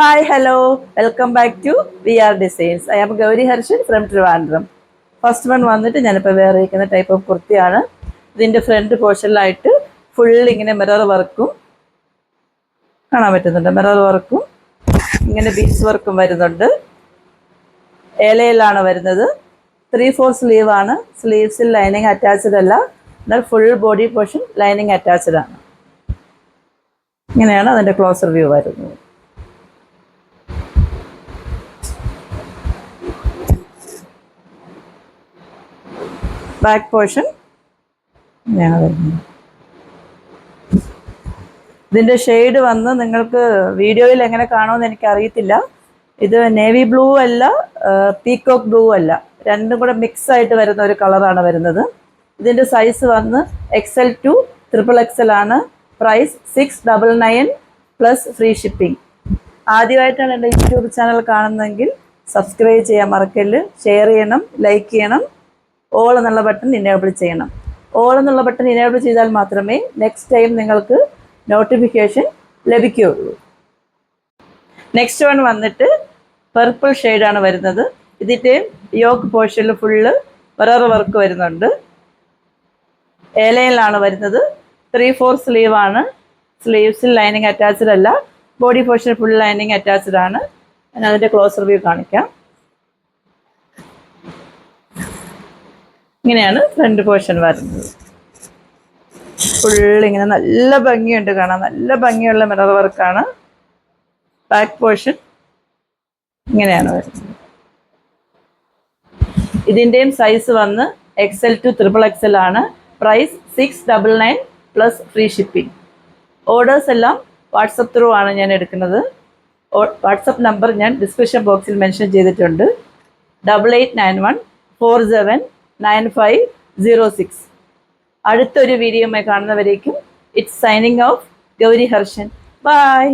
Hi hello welcome back to V R designs I am Gouri Harshan from Trivandrum first one വന്നിട്ട് ഞാനിപ്പോൾ വേറെ ഇരിക്കുന്ന type of കുർത്തിയാണ് ഇതിന്റെ ഫ്രണ്ട് പോർഷനിലായിട്ട് ഫുൾ ഇങ്ങനെ മിറർ വർക്കും കാണാൻ പറ്റുന്നുണ്ട്. മിറർ വർക്കും ഇങ്ങനെ ബീച്ച് വർക്കും വരുന്നുണ്ട്. ഏലയിലാണ് വരുന്നത്. ത്രീ ഫോർ സ്ലീവ് ആണ്. സ്ലീവ്സിൽ ലൈനിങ് അറ്റാച്ച്ഡ് അല്ല. എന്നാൽ full body portion lining attached ആണ്. ഇങ്ങനെയാണ് അതിന്റെ ക്ലോസർ വ്യൂ വരുന്നത്. ബാക്ക് പോർഷൻ ഞാൻ ഇതിന്റെ ഷെയ്ഡ് വന്ന് നിങ്ങൾക്ക് വീഡിയോയിൽ എങ്ങനെ കാണുമെന്ന് എനിക്ക് അറിയത്തില്ല ഇത് നേവി ബ്ലൂ അല്ല പീക്കോക്ക് ബ്ലൂ അല്ല. രണ്ടും കൂടെ മിക്സ് ആയിട്ട് വരുന്ന ഒരു കളറാണ് വരുന്നത്. ഇതിന്റെ സൈസ് വന്ന് എക്സൽ ടു ട്രിപ്പിൾ എക്സൽ ആണ്. Price six double nine plus free shipping ആദ്യമായിട്ടാണ് എന്റെ യൂട്യൂബ് ചാനൽ കാണുന്നതെങ്കിൽ സബ്സ്ക്രൈബ് ചെയ്യാൻ മറക്കല്ല് ഷെയർ ചെയ്യണം ലൈക്ക് ചെയ്യണം. ഓൾ എന്നുള്ള ബട്ടൺ ഇനേബിൾ ചെയ്യണം. ഓൾ എന്നുള്ള ബട്ടൺ ഇനേബിൾ ചെയ്താൽ മാത്രമേ നെക്സ്റ്റ് ടൈം നിങ്ങൾക്ക് നോട്ടിഫിക്കേഷൻ ലഭിക്കുകയുള്ളൂ. നെക്സ്റ്റ് വൺ വന്നിട്ട് പർപ്പിൾ ഷെയ്ഡാണ് വരുന്നത്. ഇതിന്റെ യോക്ക് പോർഷനിൽ ഫുള്ള് മിറർ വർക്ക് വരുന്നുണ്ട്. ഏലയിലാണ് വരുന്നത്. ത്രീ ഫോർ സ്ലീവ് ആണ്. സ്ലീവ്സിൽ ലൈനിങ് അറ്റാച്ച്ഡ് അല്ല. Body portion full lining attached ആണ്. ഞാൻ അതിന്റെ ക്ലോസർ വ്യൂ കാണിക്കാം. ഇങ്ങനെയാണ് ഫ്രണ്ട് പോർഷൻ വരുന്നത്. ഫുള്ളിങ്ങനെ നല്ല ഭംഗിയുണ്ട് കാണാൻ. നല്ല ഭംഗിയുള്ള മിറർ വർക്കാണ് ബാക്ക് പോർഷൻ ഇങ്ങനെയാണ് വരുന്നത്. ഇതിന്റെയും സൈസ് വന്ന് എക്സൽ ടു ത്രിപ്പിൾ എക്സൽ ആണ്. Price six double nine plus free shipping orders എല്ലാം വാട്സപ്പ് ത്രൂ ആണ് ഞാൻ എടുക്കുന്നത്. വാട്സപ്പ് നമ്പർ ഞാൻ ഡിസ്ക്രിപ്ഷൻ ബോക്സിൽ മെൻഷൻ ചെയ്തിട്ടുണ്ട്. Double eight nine one four seven nine five zero six. അടുത്തൊരു വീഡിയോയുമായി കാണുന്നവരേക്കും it's signing off Gauri Harshan. Bye.